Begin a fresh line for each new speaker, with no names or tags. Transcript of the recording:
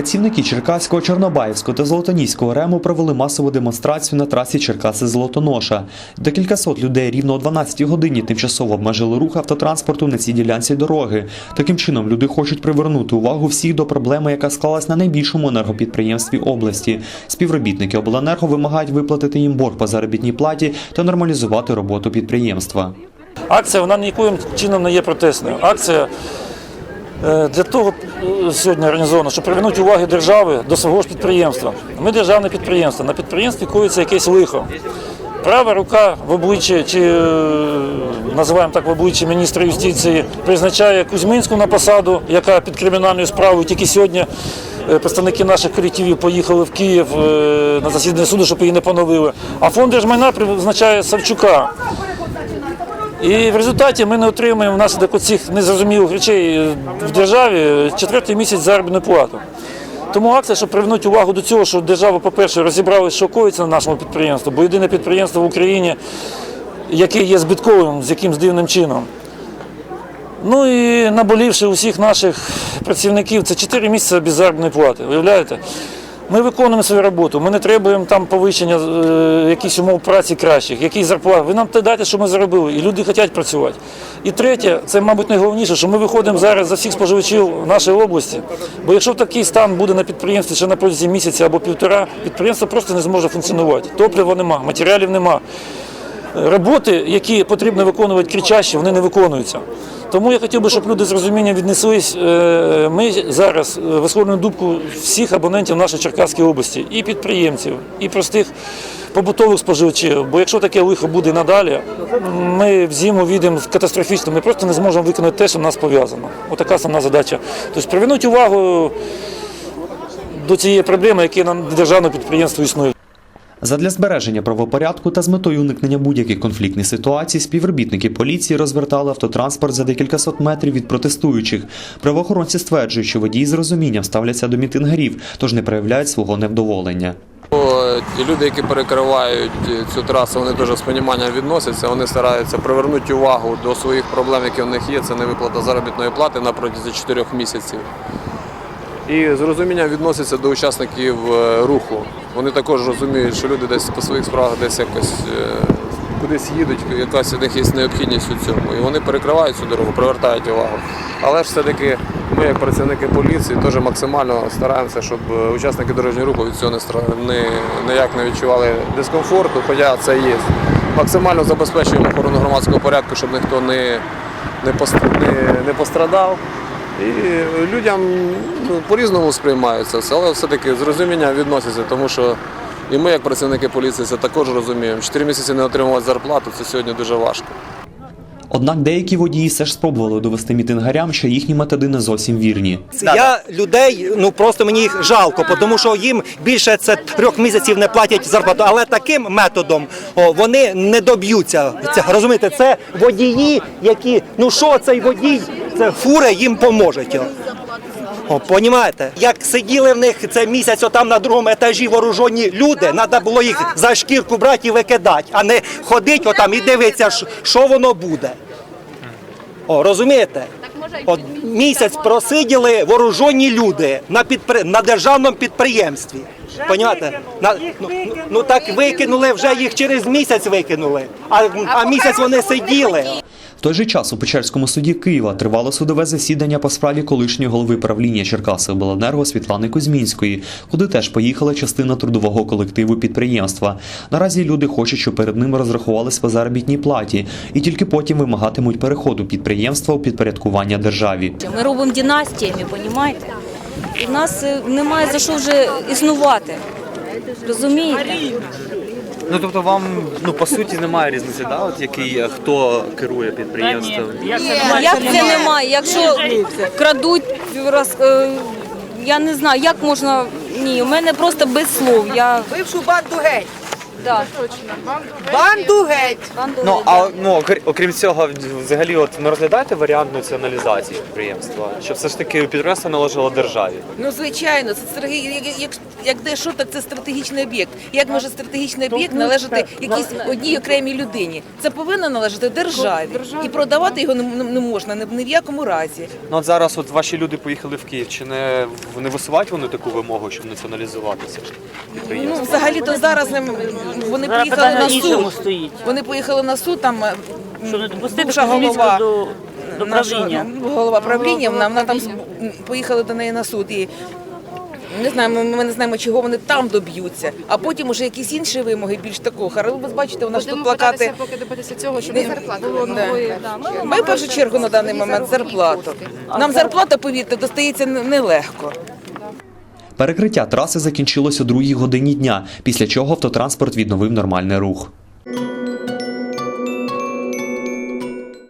Працівники Черкаського, Чорнобаївського та Золотоніського рему провели масову демонстрацію на трасі Черкаси-Золотоноша. До кількасот людей рівно о 12 годині тимчасово обмежили рух автотранспорту на цій ділянці дороги. Таким чином, люди хочуть привернути увагу всіх до проблеми, яка склалась на найбільшому енергопідприємстві області. Співробітники обленерго вимагають виплатити їм борг по заробітній платі та нормалізувати роботу підприємства.
Акція вона ніяким чином не є протестною. Акція для того е, сьогодні організована, щоб привернути увагу держави до свого ж підприємства. Ми державне підприємство. На підприємстві коїться якесь лихо. Права рука в обличчі, чи е, називаємо так в обличчі міністра юстиції, призначає Кузьминську на посаду, яка під кримінальною справою тільки сьогодні. е, Представники наших колективів поїхали в Київ е, на засідання суду, щоб її не поновили. А фонд держмайна призначає Савчука. І в результаті ми не отримуємо внаслідок оцих незрозумілих речей в державі четвертий місяць заробітну плату. Тому акція, щоб привернути увагу до цього, що держава, по-перше, розібралася, що коїться на нашому підприємстві, бо єдине підприємство в Україні, яке є збитковим з якимсь дивним чином. Ну і наболівши усіх наших працівників, це 4 місяці без заробітної плати. Уявляєте? Ми виконуємо свою роботу, ми не требуємо там повищення е, якихось умов праці кращих, якісь зарплати. Ви нам те дайте, що ми заробили, і люди хочуть працювати. І третє, це, мабуть, найголовніше, що ми виходимо зараз за всіх споживачів нашої області. Бо якщо такий стан буде на підприємстві ще на протязі місяця або півтора, підприємство просто не зможе функціонувати. Топлива нема, матеріалів нема. Роботи, які потрібно виконувати кричаще, вони не виконуються. Тому я хотів би, щоб люди з розумінням віднеслись. Е, Ми зараз е, висловлюємо думку всіх абонентів нашої Черкаської області, і підприємців, і простих побутових споживачів. Бо якщо таке лихо буде надалі, ми в зиму війдемо катастрофічно, ми просто не зможемо виконати те, що в нас пов'язано. Отака основна задача. Тобто привернути увагу до цієї проблеми, які на державному підприємстві існують.
Задля збереження правопорядку та з метою уникнення будь-яких конфліктних ситуацій співробітники поліції розвертали автотранспорт за декілька сот метрів від протестуючих. Правоохоронці стверджують, що водії з розумінням ставляться до мітингарів, тож не проявляють свого невдоволення.
Ті люди, які перекривають цю трасу, вони дуже з поніманням відносяться. Вони стараються привернути увагу до своїх проблем, які в них є. Це невиплата заробітної плати на протязі 4 місяців. І з розумінням відносяться до учасників е, руху. Вони також розуміють, що люди десь по своїх справах десь якось е, кудись їдуть, якась у них є необхідність у цьому. І вони перекривають цю дорогу, привертають увагу. Але ж все-таки ми, як працівники поліції, теж максимально стараємося, щоб е, учасники дорожнього руху від цього не, ніяк не відчували дискомфорту, хоча це є. Максимально забезпечуємо охорону громадського порядку, щоб ніхто не, не, не, не пострадав. І людям ну, по-різному сприймаються це, але все-таки з розумінням відносяться, тому що і ми, як працівники поліції, це також розуміємо. Чотири місяці не отримувати зарплату це сьогодні дуже важко.
Однак деякі водії все ж спробували довести мітингарям, що їхні методи не зовсім вірні.
Я людей, ну просто мені їх жалко, тому що їм більше це трьох місяців не платять зарплату. Але таким методом о, вони не доб'ються. Це розумієте, це водії, які ну що цей водій, фури їм поможуть. О. Понімаєте? Як сиділи в них це місяць отам на другому етажі вооружені люди, треба було їх за шкірку брати і викидати, а не ходити отам і дивитися, що воно буде. О, розумієте? От місяць просиділи вооружені люди на підпри... на державному підприємстві. Понімаєте? На... Ну, ну, ну так викинули, вже їх через місяць викинули, а, а місяць вони сиділи.
В той же час у Печерському суді Києва тривало судове засідання по справі колишньої голови правління Черкаси обленерго Світлани Кузьмінської, куди теж поїхала частина трудового колективу підприємства. Наразі люди хочуть, щоб перед ними розрахувались по заробітній платі, і тільки потім вимагатимуть переходу підприємства у підпорядкування державі.
Ми робимо династіями, розумієте? І в нас е, немає за що вже існувати. Розумієте?
Ну тобто вам ну по суті немає різниці, да? От який е, хто керує підприємством?
Як це немає? Якщо крадуть, роз, е, я не знаю, як можна. Ні, у мене просто без слов. Я
Бившу банду геть.
Да.
Банду геть!
Банду
Ну
геть,
а ну окр- окрім цього, взагалі, от не розглядаєте варіант націоналізації підприємства, щоб все ж таки підприємство належало державі.
Ну звичайно, це стратегі... як, як, як де що, так це стратегічний об'єкт. Як може стратегічний об'єкт належати якійсь одній окремій людині? Це повинно належати державі. І продавати його не, не- не можна ні, ні в якому разі.
Ну от зараз от ваші люди поїхали в Київ. Чи не не висувають вони таку вимогу, щоб націоналізувати це ж
Ну,
підприємство?
взагалі то зараз не- вони
Зараз
поїхали
питання
на
в іншому
суд.
стоїть.
Вони поїхали на суд, там е,
Що не допустити
бувша голова
до, до
наша,
правління.
ну, голова правління, вона, вона там з- м, поїхали до неї на суд і. Не знаємо, ми не знаємо, чого вони там доб'ються, а потім уже якісь інші вимоги більш такого характеру. Ви бачите, у нас тут плакати.
поки добитися цього, щоб
Не-
зарплата
було Да.
нової.
Ми в першу чергу на даний момент зарплату. Нам зарплата, повірте, достається н- нелегко.
Перекриття траси закінчилося другій годині дня, після чого автотранспорт відновив нормальний рух.